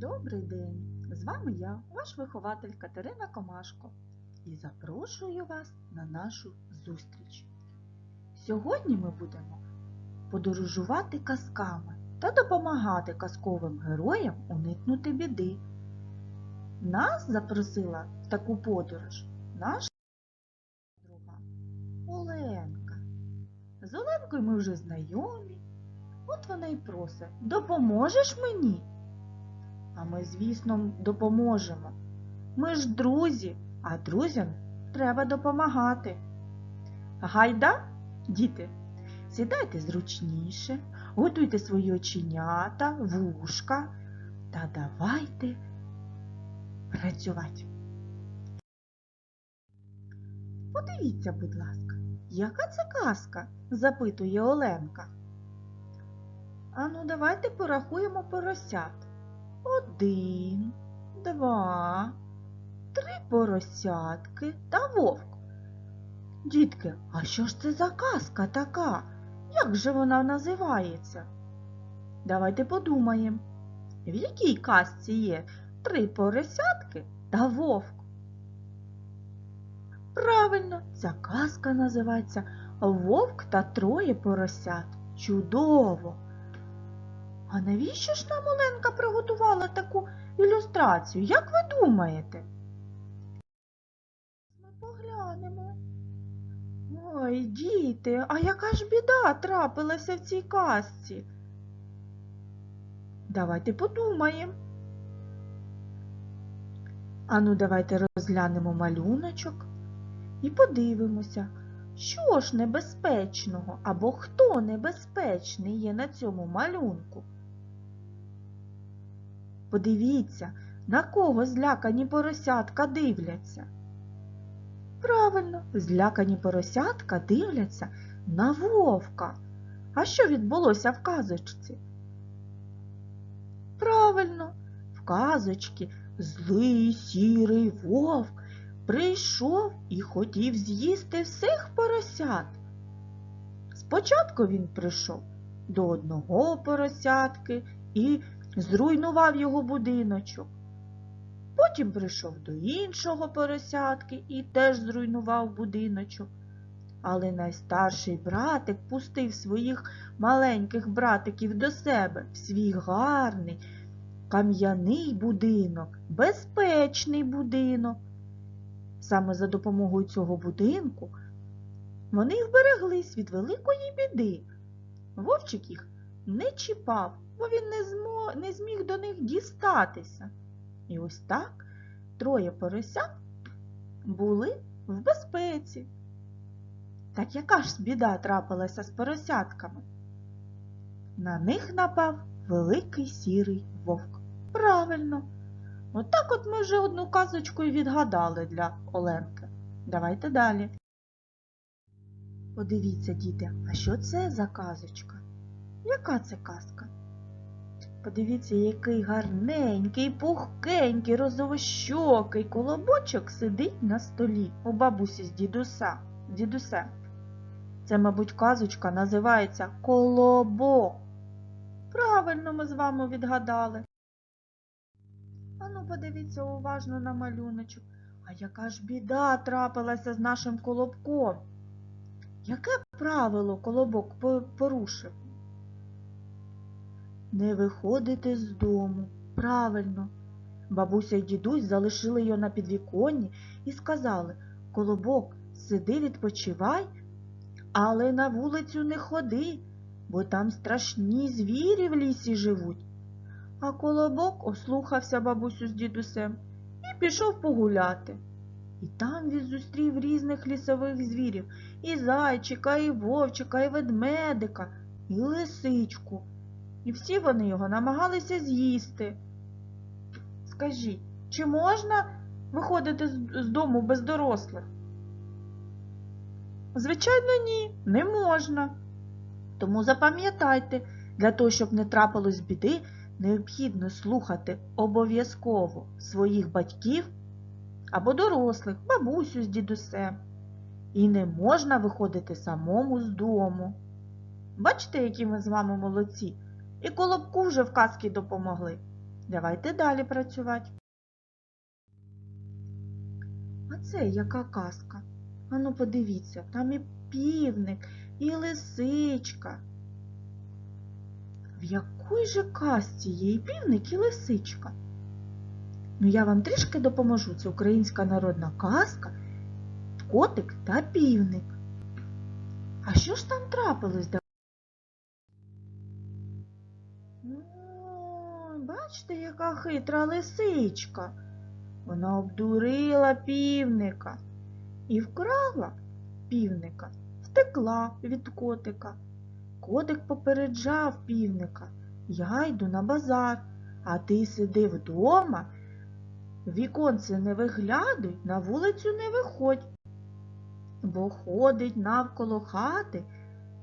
Добрий день! З вами я, ваш вихователь Катерина Комашко, і запрошую вас на нашу зустріч. Сьогодні ми будемо подорожувати казками та допомагати казковим героям уникнути біди. Нас запросила в таку подорож наша друга Оленка. З Оленкою ми вже знайомі. От вона й просить, допоможеш мені? А ми, звісно, допоможемо. Ми ж друзі, а друзям треба допомагати. Гайда, діти, сідайте зручніше, готуйте свої оченята, вушка та давайте працювати. Подивіться, будь ласка, яка це казка? запитує Оленка. Ану, давайте порахуємо поросят. Один, два, три поросятки та вовк. Дітки, а що ж це за казка така? Як же вона називається? Давайте подумаємо, в якій казці є три поросятки та вовк? Правильно, ця казка називається Вовк та троє поросят. Чудово! А навіщо ж нам Оленка приготувала таку ілюстрацію? Як ви думаєте? Ми поглянемо. Ой, діти, а яка ж біда трапилася в цій казці? Давайте подумаємо. Ану, давайте розглянемо малюночок і подивимося, що ж небезпечного або хто небезпечний є на цьому малюнку. Подивіться, на кого злякані поросятка дивляться. Правильно, злякані поросятка дивляться на вовка. А що відбулося в казочці? Правильно, в казочці злий сірий вовк прийшов і хотів з'їсти всіх поросят. Спочатку він прийшов до одного поросятки і зруйнував його будиночок. Потім прийшов до іншого поросятки і теж зруйнував будиночок. Але найстарший братик пустив своїх маленьких братиків до себе в свій гарний кам'яний будинок, безпечний будинок. Саме за допомогою цього будинку вони вбереглись від великої біди. Вовчик їх не чіпав, бо він не, змо... не зміг до них дістатися. І ось так троє поросят були в безпеці. Так яка ж біда трапилася з поросятками? На них напав великий сірий вовк. Правильно. Отак от ми вже одну казочку і відгадали для Оленки. Давайте далі. Подивіться, діти, а що це за казочка? Яка це казка? Подивіться, який гарненький, пухкенький, розовощокий колобочок сидить на столі у бабусі з дідуса, дідусем. Це, мабуть, казочка називається Колобок. Правильно ми з вами відгадали. Ану, подивіться уважно на малюночок. А яка ж біда трапилася з нашим колобком? Яке правило колобок порушив? Не виходити з дому. Правильно. Бабуся й дідусь залишили його на підвіконні і сказали Колобок, сиди відпочивай, але на вулицю не ходи, бо там страшні звірі в лісі живуть. А колобок ослухався бабусю з дідусем і пішов погуляти. І там він зустрів різних лісових звірів і зайчика, і вовчика, і ведмедика, і лисичку. І всі вони його намагалися з'їсти. Скажіть, чи можна виходити з дому без дорослих? Звичайно, ні, не можна. Тому запам'ятайте, для того, щоб не трапилось біди, необхідно слухати обов'язково своїх батьків або дорослих, бабусю з дідусем. І не можна виходити самому з дому. Бачите, які ми з вами молодці? І колобку вже в казки допомогли. Давайте далі працювати. А це яка казка? Ану подивіться, там і півник, і лисичка. В якій же казці є і півник, і лисичка? Ну, я вам трішки допоможу. Це українська народна казка, котик та півник. А що ж там трапилось? Бачите, яка хитра лисичка. Вона обдурила півника і вкрала півника, втекла від котика. Котик попереджав півника. Я йду на базар, а ти сиди вдома, віконце не виглядуй, на вулицю не виходь, бо ходить навколо хати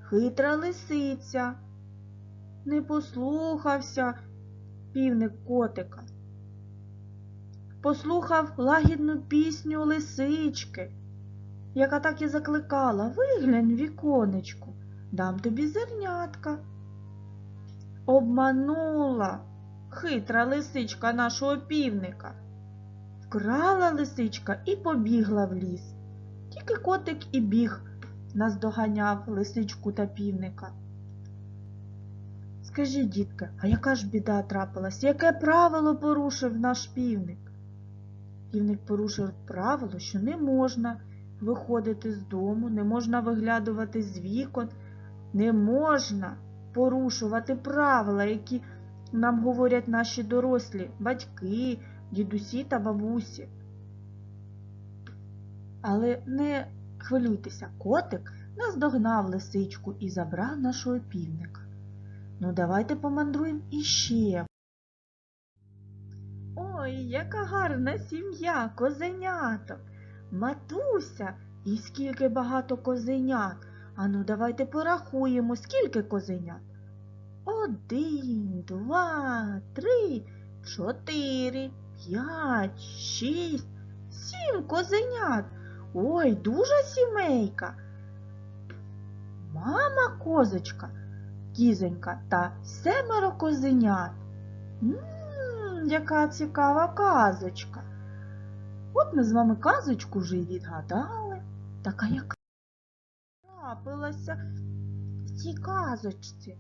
хитра лисиця. Не послухався півник котика. Послухав лагідну пісню лисички, яка так і закликала Виглянь, віконечку, дам тобі зернятка. Обманула хитра лисичка нашого півника. Вкрала лисичка і побігла в ліс. Тільки котик і біг наздоганяв лисичку та півника. Скажіть, дітки, а яка ж біда трапилась? Яке правило порушив наш півник? Півник порушив правило, що не можна виходити з дому, не можна виглядувати з вікон, не можна порушувати правила, які нам говорять наші дорослі батьки, дідусі та бабусі. Але не хвилюйтеся, котик наздогнав лисичку і забрав нашого півника. Ну, давайте помандруємо іще. Ой, яка гарна сім'я, козеняток, матуся, і скільки багато козенят. Ану, давайте порахуємо, скільки козенят. Один, два, три, чотири, п'ять, шість, сім козенят. Ой, дуже сімейка. Мама козочка, кізонька та семеро козенят. Ммм, яка цікава казочка. От ми з вами казочку вже й відгадали. Така яка трапилася в цій казочці.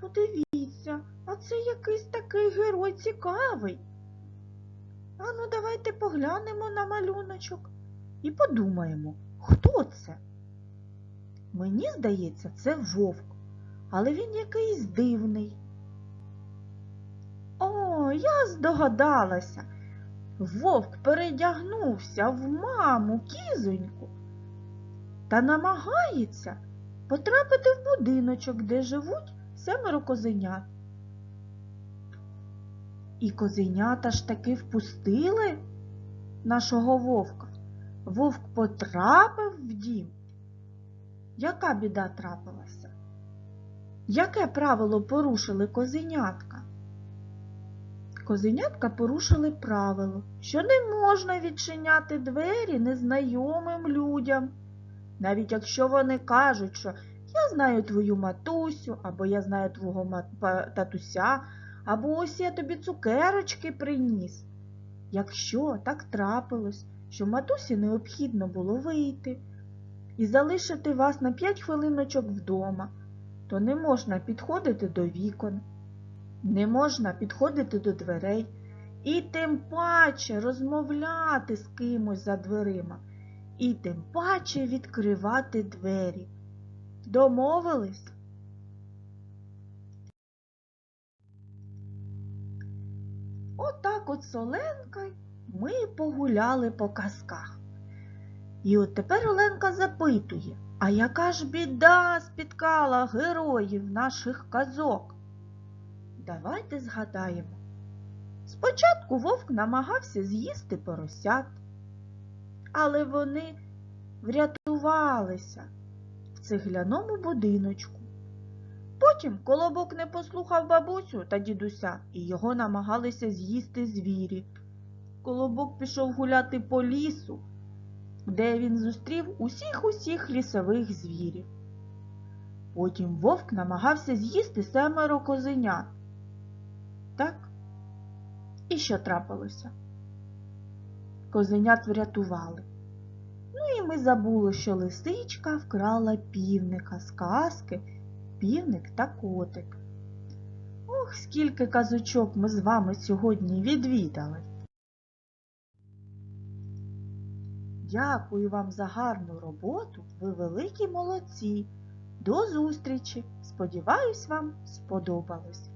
Подивіться, а це якийсь такий герой цікавий. Ану, давайте поглянемо на малюночок і подумаємо, хто це? Мені здається, це вовк, але він якийсь дивний. О, я здогадалася. Вовк передягнувся в маму кізоньку та намагається потрапити в будиночок, де живуть семеро козенят. І козенята ж таки впустили нашого вовка. Вовк потрапив в дім. Яка біда трапилася? Яке правило порушили козенятка? Козенятка порушили правило, що не можна відчиняти двері незнайомим людям, навіть якщо вони кажуть, що я знаю твою матусю, або я знаю твого татуся, або ось я тобі цукерочки приніс. Якщо так трапилось, що матусі необхідно було вийти і залишити вас на п'ять хвилиночок вдома, то не можна підходити до вікон, не можна підходити до дверей і тим паче розмовляти з кимось за дверима, і тим паче відкривати двері. Домовились? Отак от Соленка ми погуляли по казках. І от тепер Оленка запитує, а яка ж біда спіткала героїв наших казок? Давайте згадаємо. Спочатку вовк намагався з'їсти поросят, але вони врятувалися в цегляному будиночку. Потім колобок не послухав бабусю та дідуся, і його намагалися з'їсти звірі. Колобок пішов гуляти по лісу, де він зустрів усіх усіх лісових звірів. Потім вовк намагався з'їсти семеро козенят. Так? І що трапилося? Козенят врятували. Ну і ми забули, що лисичка вкрала півника з казки півник та котик. Ох, скільки казочок ми з вами сьогодні відвідали. Дякую вам за гарну роботу. Ви великі молодці. До зустрічі! Сподіваюсь, вам сподобалось.